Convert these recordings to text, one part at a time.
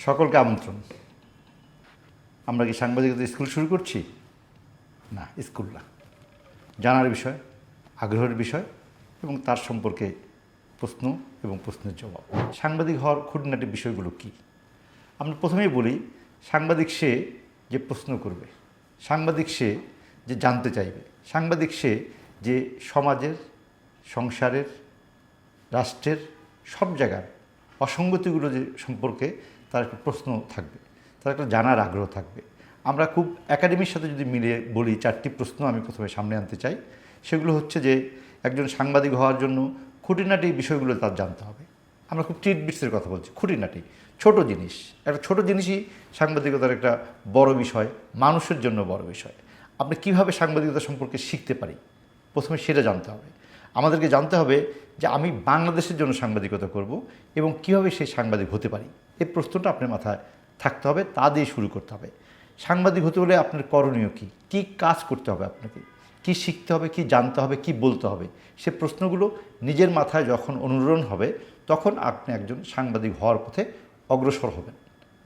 সকলকে আমন্ত্রণ। আমরা কি সাংবাদিকতা স্কুল শুরু করছি? না, স্কুল না। জানার বিষয়, আগ্রহের বিষয় এবং তার সম্পর্কে প্রশ্ন এবং প্রশ্নের জবাব। সাংবাদিক হওয়ার খুঁটিনাটি বিষয়গুলো কী? আমরা প্রথমেই বলি, সাংবাদিক সে যে প্রশ্ন করবে, সাংবাদিক সে যে জানতে চাইবে, সাংবাদিক সে যে সমাজের, সংসারের, রাষ্ট্রের সব জায়গার অসঙ্গতিগুলো যে সম্পর্কে তার একটা প্রশ্ন থাকবে, তার একটা জানার আগ্রহ থাকবে। আমরা খুব একাডেমির সাথে যদি মিলে বলি, চারটি প্রশ্ন আমি প্রথমে সামনে আনতে চাই। সেগুলো হচ্ছে যে, একজন সাংবাদিক হওয়ার জন্য খুঁটিনাটি বিষয়গুলো তার জানতে হবে। আমরা খুব ট্রিটবিটসের কথা বলছি, খুঁটিনাটি। ছোট জিনিস। একটা ছোট জিনিসই সাংবাদিকতার একটা বড় বিষয়, মানুষের জন্য বড় বিষয়। আপনি কীভাবে সাংবাদিকতা সম্পর্কে শিখতে পারি? প্রথমে সেটা জানতে হবে। আমাদেরকে জানতে হবে যে, আমি বাংলাদেশের জন্য সাংবাদিকতা করব এবং কীভাবে সেই সাংবাদিক হতে পারি। এই প্রশ্নটা আপনার মাথায় থাকতে হবে, তা দিয়ে শুরু করতে হবে। সাংবাদিক হতে হলে আপনার করণীয় কী? কী কাজ করতে হবে আপনাকে? কি শিখতে হবে, কি জানতে হবে, কি বলতে হবে? সে প্রশ্নগুলো নিজের মাথায় যখন অনুরণ হবে, তখন আপনি একজন সাংবাদিক হওয়ার পথে অগ্রসর হবেন।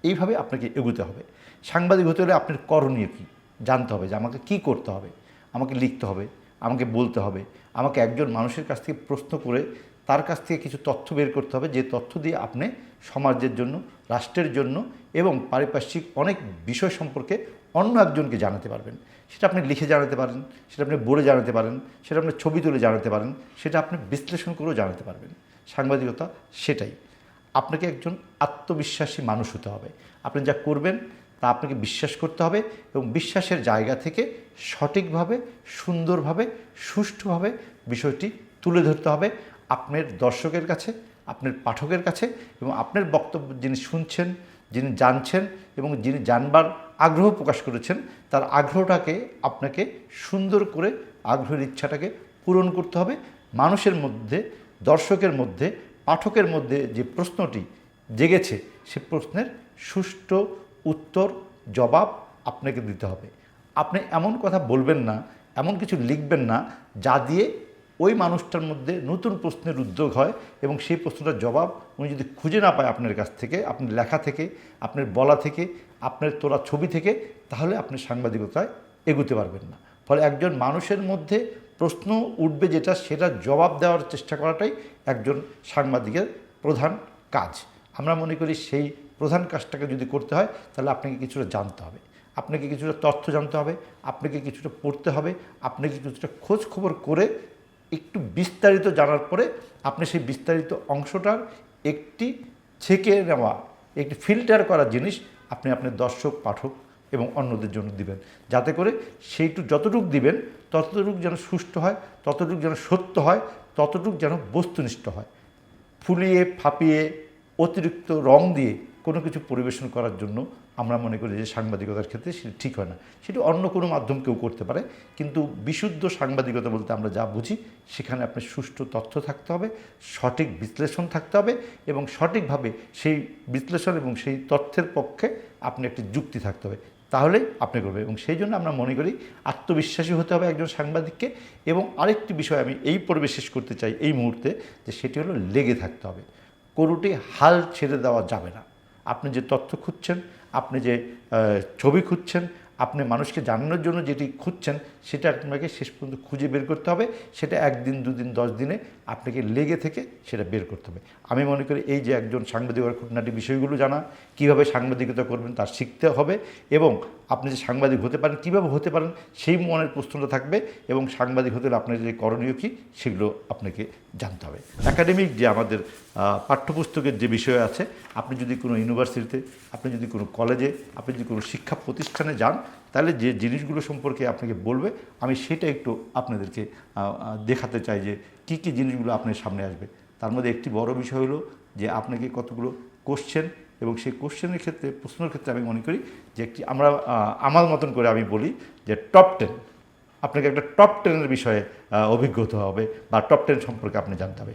এইভাবে আপনাকে এগুতে হবে। সাংবাদিক হতে হলে আপনার করণীয় কী? জানতে হবে যে আমাকে কি করতে হবে, আমাকে লিখতে হবে, আমাকে বলতে হবে, আমাকে একজন মানুষের কাছ থেকে প্রশ্ন করে তার কাছ থেকে কিছু তথ্য বের করতে হবে, যে তথ্য দিয়ে আপনি সমাজের জন্য, রাষ্ট্রের জন্য এবং পারিপার্শ্বিক অনেক বিষয় সম্পর্কে অন্য একজনকে জানাতে পারবেন। সেটা আপনি লিখে জানাতে পারেন, সেটা আপনি বলে জানাতে পারেন, সেটা আপনি ছবি তুলে জানাতে পারেন, সেটা আপনি বিশ্লেষণ করেও জানাতে পারবেন। সাংবাদিকতা সেটাই। আপনাকে একজন আত্মবিশ্বাসী মানুষ হতে হবে। আপনি যা করবেন তা আপনাকে বিশ্বাস করতে হবে এবং বিশ্বাসের জায়গা থেকে সঠিকভাবে, সুন্দরভাবে, সুষ্ঠুভাবে বিষয়টি তুলে ধরতে হবে। আপনার দর্শকের কাছে, আপনার পাঠকের কাছে এবং আপনার বক্তব্য যিনি শুনছেন, যিনি জানছেন এবং যিনি জানবার আগ্রহ প্রকাশ করেছেন, তার আগ্রহটাকে আপনাকে সুন্দর করে, আগ্রহের ইচ্ছাটাকে পূরণ করতে হবে। মানুষের মধ্যে, দর্শকের মধ্যে, পাঠকের মধ্যে যে প্রশ্নটি জেগেছে, সে প্রশ্নের সুষ্ঠু উত্তর, জবাব আপনাকে দিতে হবে। আপনি এমন কথা বলবেন না, এমন কিছু লিখবেন না, যা দিয়ে ওই মানুষটার মধ্যে নতুন প্রশ্নের উদ্যোগ হয় এবং সেই প্রশ্নটার জবাব উনি যদি খুঁজে না পায় আপনার কাছ থেকে, আপনার লেখা থেকে, আপনার বলা থেকে, আপনার তোলা ছবি থেকে, তাহলে আপনি সাংবাদিকতায় এগোতে পারবেন না। ফলে একজন মানুষের মধ্যে প্রশ্ন উঠবে যেটা, সেটা জবাব দেওয়ার চেষ্টা করাটাই একজন সাংবাদিকের প্রধান কাজ। আমরা মনে করি সেই প্রধান কাজটাকে যদি করতে হয়, তাহলে আপনাকে কিছুটা জানতে হবে। আপনাকে কিছুটা তথ্য জানতে হবে, আপনাকে কিছুটা পড়তে হবে, আপনাকে কিছুটা খোঁজ খবর করে একটু বিস্তারিত জানার পরে আপনি সেই বিস্তারিত অংশটার একটি ছেঁকে নেওয়া, একটি ফিল্টার করা জিনিস আপনি আপনার দর্শক, পাঠক এবং অন্যদের জন্য দিবেন। যাতে করে সেইটু যতটুক দিবেন, ততটুক যেন সুষ্ঠু হয়, ততটুক যেন সত্য হয়, ততটুক যেন বস্তুনিষ্ঠ হয়। ফুলিয়ে, ফাঁপিয়ে, অতিরিক্ত রং দিয়ে কোনো কিছু পরিবেশন করার জন্য আমরা মনে করি যে সাংবাদিকতার ক্ষেত্রে সেটা ঠিক হয় না। সেটা অন্য কোনো মাধ্যম কেউ করতে পারে, কিন্তু বিশুদ্ধ সাংবাদিকতা বলতে আমরা যা বুঝি, সেখানে আপনার সুষ্ঠু তথ্য থাকতে হবে, সঠিক বিশ্লেষণ থাকতে হবে এবং সঠিকভাবে সেই বিশ্লেষণ এবং সেই তথ্যের পক্ষে আপনি একটি যুক্তি থাকতে হবে। তাহলে আপনি করবে এবং সেই জন্য আমরা মনে করি আত্মবিশ্বাসী হতে হবে একজন সাংবাদিককে এবং আরেকটি বিষয় আমি এই পর্বে শেষ করতে চাই এই মুহূর্তে, যে সেটি হলো লেগে থাকতে হবে। কোনোটি হাল ছেড়ে দেওয়া যাবে না। আপনি যে তথ্য খুঁজছেন আপনি যে ছবি খুঁজছেন আপনি মানুষকে জানানোর জন্য যেটি খুঁজছেন, সেটা আপনাকে শেষ পর্যন্ত খুঁজে বের করতে হবে। সেটা একদিন, দুদিন, দশ দিনে আপনাকে লেগে থেকে সেটা বের করতে হবে। আমি মনে করি এই যে একজন সাংবাদিকের খুঁটনাটি বিষয়গুলো জানা, কীভাবে সাংবাদিকতা করবেন তার শিখতে হবে এবং আপনি যে সাংবাদিক হতে পারেন, কীভাবে হতে পারেন, সেই মনের প্রশ্নটা থাকবে এবং সাংবাদিক হতে হলে আপনার যে করণীয় কী, সেগুলো আপনাকে জানতে হবে। একাডেমিক যে আমাদের পাঠ্যপুস্তকের যে বিষয় আছে, আপনি যদি কোনো ইউনিভার্সিটিতে, আপনি যদি কোনো কলেজে, আপনি যদি কোনো শিক্ষা প্রতিষ্ঠানে যান তাহলে যে জিনিসগুলো সম্পর্কে আপনাকে বলবে, আমি সেটা একটু আপনাদেরকে দেখাতে চাই যে কী কী জিনিসগুলো আপনার সামনে আসবে। তার মধ্যে একটি বড় বিষয় হলো যে আপনাকে কতগুলো কোশ্চেন এবং সেই কোশ্চেনের ক্ষেত্রে, প্রশ্নের ক্ষেত্রে আমি মনে করি যে একটি আমরা আমার মতন করে আমি বলি যে টপ টেন আপনাকে একটা টপ টেনের বিষয়ে অভিজ্ঞতা হবে বা টপ টেন সম্পর্কে আপনি জানতে হবে।